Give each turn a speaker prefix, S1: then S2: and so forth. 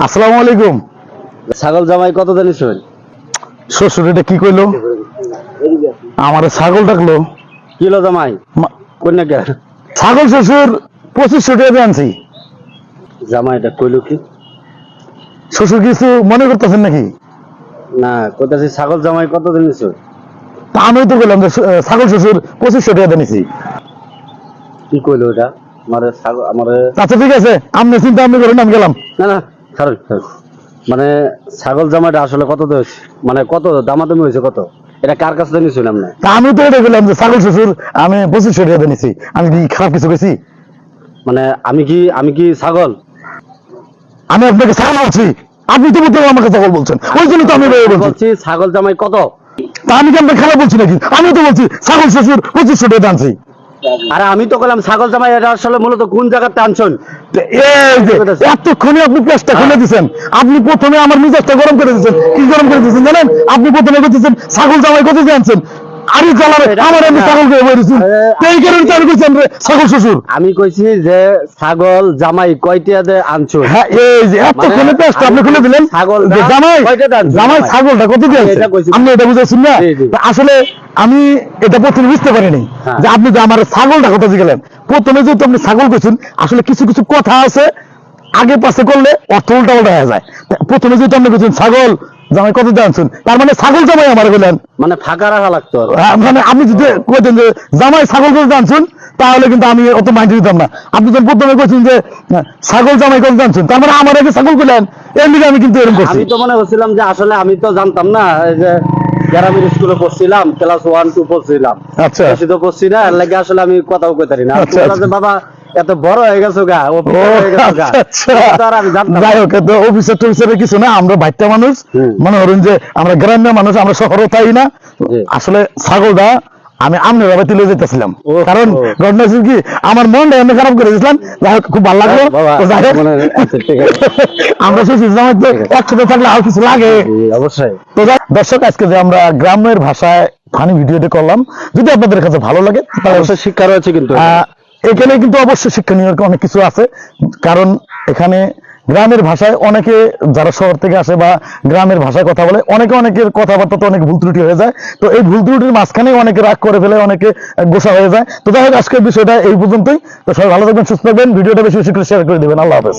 S1: আসসালামু আলাইকুম।
S2: ছাগল জামাই কত জানিস
S1: শ্বশুর এটা কি কইলো? আমার ছাগল ডাকলো।
S2: কিলো জামাই?
S1: মা-
S2: কন্যা কে
S1: ছাগল শ্বশুর পঁচিশশো টাকা আনছি।
S2: জামাইটা কইলো কি?
S1: শ্বশুর কিছু মনে করতেছেন নাকি?
S2: না কোথায় ছাগল জামাই কত জানিস
S1: তা আমি তো বললাম যে ছাগল শ্বশুর পঁচিশশো টাকা দিয়ে নিছি
S2: কি কইলো এটা আমার ছাগল আমার
S1: আচ্ছা ঠিক আছে। আপনি চিন্তা আপনি করেন আমি গেলাম।
S2: না না খারাপ খারাপ। মানে ছাগল জামাইটা আসলে কত দোষ মানে কত দামাদামি হয়েছে কত? এটা কার কাছে জানিস না?
S1: আমি তো এটা বললাম যে ছাগল শ্বশুর আমি পঁচিশশো টাকা দিয়ে নিছি। আমি কি খারাপ কিছু গেছি
S2: মানে আমি কি আমি কি ছাগল?
S1: আমি আপনাকে ছাগল বলছি আপনি তো বলতে আমাকে ছাগল বলছেন। ওই জন্য তো আমি বলছি।
S2: ছাগল জামাই কত?
S1: তা আমি কি আপনাকে খারাপ বলছি নাকি? আমি তো বলছি ছাগল শ্বশুর পঁচিশশো টাকা দিয়ে আনছি।
S2: আরে আমি তো বললাম ছাগল জামাই, এটা আসলে মূলত কোন জায়গাতে আনছেন
S1: এতক্ষণে আপনি পেঁচটা খুলে দিচ্ছেন আপনি প্রথমে আমার মিজাজটা গরম করে দিচ্ছেন কি গরম করে দিচ্ছেন জানেন? আপনি প্রথমে করতেছেন ছাগল জামাই কোথায় জানছেন আমার আমি ছাগল করে বলেছি এই কারণে তো আমি ছাগল শ্বশুর।
S2: আমি কইছি যে ছাগল জামাই কয়টিয়া দে আনছন
S1: হ্যাঁ এই যে এতক্ষণে পেঁচটা আপনি খুলে দিলেন
S2: ছাগল
S1: জামাই
S2: কয়টা?
S1: জামাই ছাগলটা কত দিয়ে। আপনি এটা বুঝেছেন না? আসলে আমি এটা প্রথমে বুঝতে পারিনি
S2: হ্যাঁ।
S1: যে আপনি যে আমার ছাগলটা কথা গেলেন প্রথমে যেহেতু আপনি ছাগল কইছেন আসলে কিছু কিছু কথা আছে আগে পাশে করলে অর্থ উল্টা উল্টা হয়ে যায়। প্রথমে যেহেতু আপনি কইছেন ছাগল জামাই কত তার মানে ছাগল জামাই আমার বললেন
S2: মানে ফাঁকা রাখা লাগতো
S1: হ্যাঁ, মানে আপনি যদি কইতেন যে জামাই ছাগল কত জানছেন তাহলে কিন্তু আমি অত মাইন্ড দিতাম না। আপনি যখন প্রথমে কইছেন যে ছাগল জামাই কত জানছেন তার মানে আমার আগে ছাগল কইলেন। এমনি আমি কিন্তু এরকম করছি।
S2: আমি তো মনে করছিলাম যে আসলে আমি তো জানতাম না এই যে গ্রামের স্কুলে পড়ছিলাম ক্লাস ওয়ান টু পড়ছিলাম।
S1: আচ্ছা।
S2: পড়ছি না এর লাগে আসলে আমি কথাও কইতে পারি না।
S1: আচ্ছা, আচ্ছা।
S2: বাবা এত বড় হয়ে গেছো গা ও হয়ে
S1: আচ্ছা আচ্ছা। যাই হোক তো অফিসার টফিসারের কিছু না আমরা বাইরটা মানুষ। মনে করেন যে আমরা গ্রামের মানুষ আমরা শহরও তাই না। আসলে ছাগলটা আমি আমনে ভাবে তুলে যেতেছিলাম। কারণ ঘটনা কি আমার মনটা এমনি খারাপ করে দিয়েছিলাম। যাই হোক খুব ভালো লাগল। যাই হোক।
S2: আচ্ছা।
S1: আমরা একসাথে থাকলে আর কিছু লাগে।
S2: অবশ্যই।
S1: তো দর্শক আজকে যে আমরা গ্রামের ভাষায় ফানি ভিডিওটি করলাম যদি আপনাদের কাছে ভালো লাগে তাহলে
S2: অবশ্যই শিক্ষা রয়েছে কিন্তু।
S1: এখানে কিন্তু অবশ্যই শিক্ষণীয় অনেক কিছু আছে। কারণ এখানে গ্রামের ভাষায় অনেকে যারা শহর থেকে আসে বা গ্রামের ভাষায় কথা বলে, অনেকে অনেকের কথাবার্তা তো অনেক ভুল ত্রুটি হয়ে যায়। তো এই ভুল ত্রুটির মাঝখানে অনেকে রাগ করে ফেলে, অনেকে গোসা হয়ে যায়। তো যাই হোক, আজকের বিষয়টা এই পর্যন্তই। তো সবাই ভালো থাকবেন, সুস্থ থাকবেন। ভিডিওটা বেশি বেশি করে শেয়ার করে দেবেন। আল্লাহ হাফেজ।